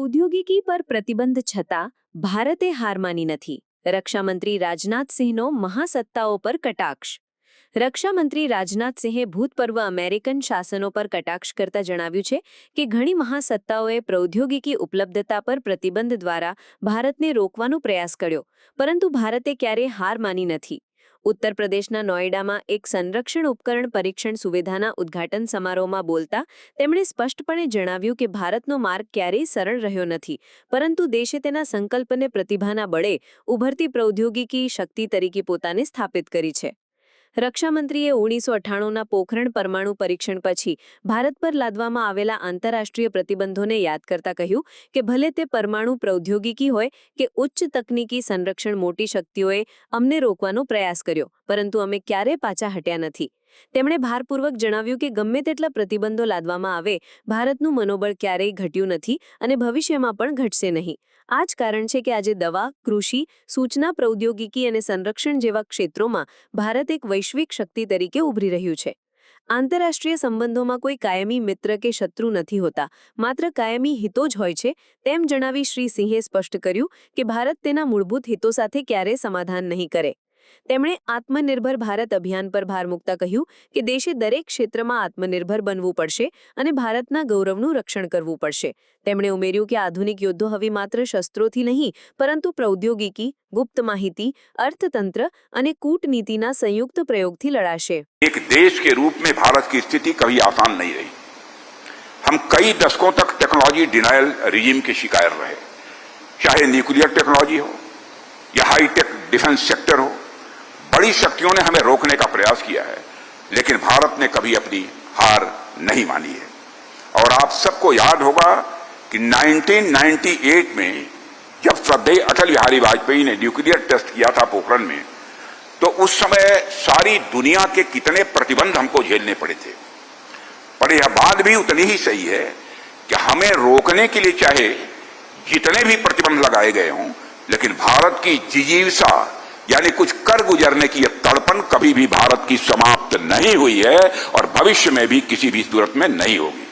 પ્રૌદ્યોગિકી પર પ્રતિબંધ છતાં, ભારતે હાર માની નથી. રક્ષામંત્રી રાજનાથસિંહનો મહાસત્તાઓ પર કટાક્ષ. રક્ષામંત્રી રાજનાથસિંહે ભૂતપૂર્વ અમેરિકન શાસનો પર કટાક્ષ કરતા જણાવ્યું છે કે ઘણી મહાસત્તાઓએ પ્રૌદ્યોગિકી ઉપલબ્ધતા પર પ્રતિબંધ દ્વારા ભારતને રોકવાનો પ્રયાસ કર્યો, પરંતુ ભારતે ક્યારેય હાર માની નથી. ઉત્તર પ્રદેશના નોઈડામાં એક સંરક્ષણ ઉપકરણ પરીક્ષણ સુવિધાના ઉદ્ઘાટન સમારોહમાં બોલતા તેમણે સ્પષ્ટપણે જણાવ્યું કે ભારતનો માર્ગ ક્યારેય સરળ રહ્યો નથી, પરંતુ દેશે તેના સંકલ્પને પ્રતિભાના બળે ઉભરતી પ્રૌદ્યોગિકી શક્તિ તરીકે પોતાને સ્થાપિત કરી છે. રક્ષામંત્રીએ ઓગણીસો અઠ્ઠાણુંના પોખરણ પરમાણુ પરીક્ષણ પછી ભારત પર લાદવામાં આવેલા આંતરરાષ્ટ્રીય પ્રતિબંધોને યાદ કરતા કહ્યું કે ભલે તે પરમાણુ પ્રૌદ્યોગિકી હોય કે ઉચ્ચ તકનીકી સંરક્ષણ મોટી શક્તિઓએ અમને રોકવાનો પ્રયાસ કર્યો, પરંતુ અમે ક્યારેય પાછા હટ્યા નથી. તેમણે ભારપૂર્વક જણાવ્યું કે ગમે તેટલા પ્રતિબંધો લાદવામાં આવે, ભારતનું મનોબળ ક્યારેય ઘટ્યું નથી અને ભવિષ્યમાં પણ ઘટશે નહીં. આ જ કારણ છે કે આજે દવા, કૃષિ, સૂચના પ્રૌદ્યોગિકી અને સંરક્ષણ જેવા ક્ષેત્રોમાં ભારત એક વૈશ્વિક શક્તિ તરીકે ઉભરી રહ્યું છે. આંતરરાષ્ટ્રીય સંબંધોમાં કોઈ કાયમી મિત્ર કે શત્રુ નથી હોતા, માત્ર કાયમી હિતો જ હોય છે, તેમ જણાવી શ્રી સિંહે સ્પષ્ટ કર્યું કે ભારત તેના મૂળભૂત હિતો સાથે ક્યારેય સમાધાન નહીં કરે. તેમણે આત્મનિર્ભર ભારત અભિયાન પર ભાર મૂકતા કહ્યું કે દેશે દરેક ક્ષેત્રમાં આત્મનિર્ભર બનવું પડશે અને ભારતના ગૌરવનું રક્ષણ કરવું પડશે તેમણે ઉમેર્યું કે આધુનિક યુદ્ધો હવે માત્ર શસ્ત્રોથી નહીં પરંતુ પ્રૌદ્યોગિકી ગુપ્ત માહિતી અર્થતંત્ર અને કૂટનીતિના સંયુક્ત પ્રયોગથી લડાશે एक देश के रूप में भारत की स्थिति कभी आसान नहीं रही हम कई दशकों तक टेक्नोलॉजी डिनायल रिजीम के शिकार रहे चाहे न्यूक्लियर टेक्नोलॉजी हो या हाईटेक डिफेंस सेक्टर हो बड़ी शक्तियों ने हमें रोकने का प्रयास किया है, लेकिन भारत ने कभी अपनी हार नहीं मानी है। और आप सबको याद होगा कि 1998 में जब श्रद्धेय अटल बिहारी वाजपेयी ने न्यूक्लियर टेस्ट किया था पोखरण में तो उस समय सारी दुनिया के कितने प्रतिबंध हमको झेलने पड़े थे। पर यह बात भी उतनी ही सही है कि हमें रोकने के लिए चाहे जितने भी प्रतिबंध लगाए गए हों, लेकिन भारत की जिजीविसा यानी कुछ कर गुजरने की यह तड़पन कभी भी भारत की समाप्त नहीं हुई है और भविष्य में भी किसी भी सूरत में नहीं होगी